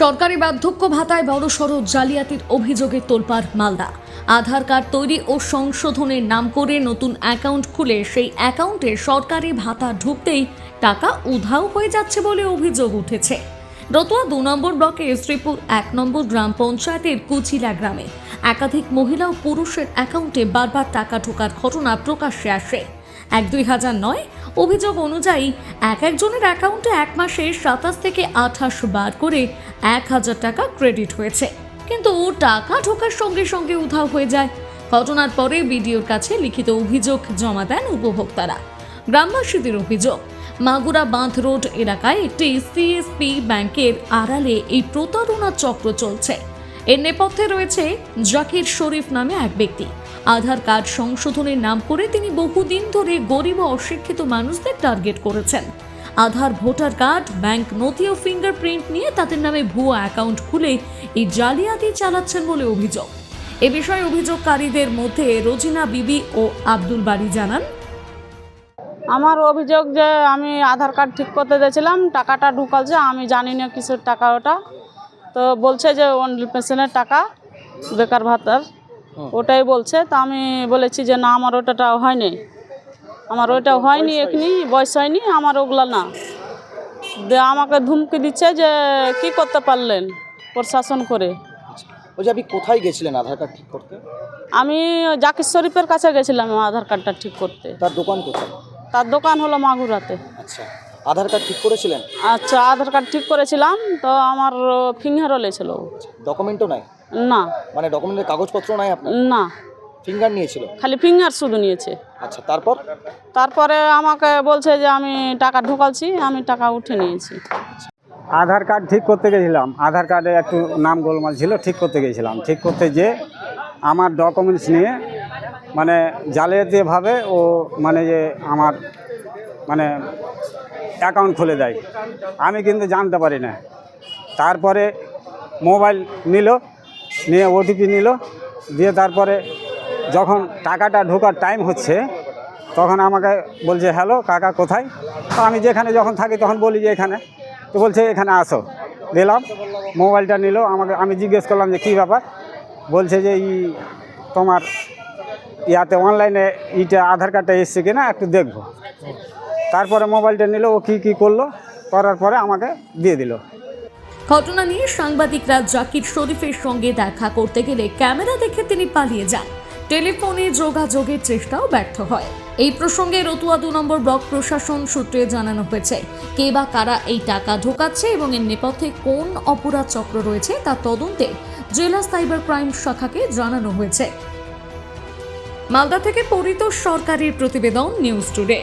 সরকারি বার্ধক্য ভাতায় বড়সড় জালিয়াতির অভিযোগে তোলপাড় মালদা। আধার কার্ড তৈরি ও সংশোধনের নাম করে নতুন অ্যাকাউন্ট খুলে সেই অ্যাকাউন্টে সরকারি ভাতা ঢুকতেই টাকা উধাও হয়ে যাচ্ছে বলে অভিযোগ উঠেছে। রতুয়া দু নম্বর ব্লকে শ্রীপুর এক নম্বর গ্রাম পঞ্চায়েতের কুচিলা গ্রামে একাধিক মহিলা ও পুরুষের অ্যাকাউন্টে বারবার টাকা ঢোকার ঘটনা প্রকাশ্যে আসে। এক দুই হাজার নয় অভিযোগ অনুযায়ী, এক একজনের অ্যাকাউন্টে এক মাসে সাতাশ থেকে আঠাশ বার করে এক হাজার টাকা ক্রেডিট হয়েছে। কিন্তু টাকা ঢোকার সঙ্গে সঙ্গে উধাও হয়ে যায়। ঘটনার পরে বিডিওর কাছে লিখিত অভিযোগ জমা দেন উপভোক্তারা। গ্রামবাসীদের অভিযোগ, মাগুরা বাঁধ রোড এলাকায় একটি সিএসপি ব্যাংকের আড়ালে এই প্রতারণা চক্র চলছে। এর নেপথ্যে রয়েছে জাকির শরীফ নামে এক ব্যক্তি। আধার কার্ড সংশোধনের নাম করে তিনি বহুদিন ধরে গরিব ও অশিক্ষিত মানুষদের টার্গেট করেছেন। আধার, ভোটার কার্ড, ব্যাংক নথি ও ফিঙ্গারপ্রিন্ট নিয়ে তাদের নামে ভুয়ো অ্যাকাউন্ট খুলে এই জালিয়াতি চালাচ্ছেন বলে অভিযোগ। এ বিষয়ে অভিযোগকারীদের মধ্যে রোজিনা বিবি ও আব্দুল বাড়ি জানান। আমার অভিযোগ যে আমি আধার কার্ড ঠিক করতে দিয়েছিলাম টাকাটা ঢুকালছে আমি জানি না কিসের টাকা ওটা। তো বলছে যে পেনশনের টাকা বেকার ভাতার। ওটাই বলছে। তা আমি বলেছি যে না আমার ওটাটা হয়নি। আমার ওইটা হয়নি এখনি বয়স হয়নি আমার ওগুলা না। আমাকে ধুমকি দিচ্ছে যে কি করতে পারলেন প্রশাসন করে? ওই যে আপনি কোথায় গেছিলেন আধার কার্ড ঠিক করতে? আমি জাকির শরীফের কাছে গেছিলাম আধার কার্ডটা ঠিক করতে। তার দোকান কোথায়? তার দোকান হলো মাগুরাতে। আচ্ছা। আধার কার্ড ঠিক করেছিলেন? আচ্ছা আধার কার্ড ঠিক করেছিলাম তো আমার ফিঙ্গারও লেছিল ডকুমেন্টও নাই? না। মানে ডকুমেন্টের কাগজপত্র নাই আপনার? না। ফিঙ্গার নিয়েছিল? খালি ফিঙ্গার শুধু নিয়েছে। আচ্ছা তারপর? তারপরে আমাকে বলছে যে আমি টাকা ঢোকালছি আমি টাকা উঠে নিয়েছি। আধার কার্ড ঠিক করতে গেছিলাম। আধার কার্ডে একটু নাম গোলমাল ছিল ঠিক করতে গেছিলাম। ঠিক করতে যে আমার ডকুমেন্টস নিয়ে মানে জালিয়াতিভাবে ও মানে যে আমার মানে অ্যাকাউন্ট খুলে দেয়। আমি কিন্তু জানতে পারি না। তারপরে মোবাইল নিল, নিয়ে ওটিপি নিল, দিয়ে তারপরে যখন টাকাটা ঢোকার টাইম হচ্ছে, তখন আমাকে বলছে হ্যালো কাকা কোথায়? আমি যেখানে যখন থাকি তখন বলি যে এখানে। তো বলছে, এখানে আসো। দিলাম, মোবাইলটা নিল, আমাকে, আমি জিজ্ঞেস করলাম যে, কী ব্যাপার? বলছে যে, ই, তোমার ইয়াতে অনলাইনে ইটা আধার কার্ডটা এসছে কিনা, একটু দেখব। তারপরে মোবাইলটা নিল, ও কী কী করল, করার পরে আমাকে দিয়ে দিল। ঘটনা নিয়ে সাংবাদিকরা জাকির শরীফের সঙ্গে দেখা করতে গেলে ক্যামেরা দেখে তিনি পালিয়ে যান। টেলিফোনে যোগাযোগের চেষ্টাও ব্যর্থ হয়। এই প্রসঙ্গে রতুয়া দু নম্বর ব্লক প্রশাসন সূত্রে জানানো হয়েছে, কে বা কারা এই টাকা ঢোকাচ্ছে এবং এর নেপথ্যে কোন অপরাধ চক্র রয়েছে তা তদন্তে জেলা সাইবার ক্রাইম শাখাকে জানানো হয়েছে। মালদা থেকে পরিত সরকারের প্রতিবেদন, নিউজ টুডে।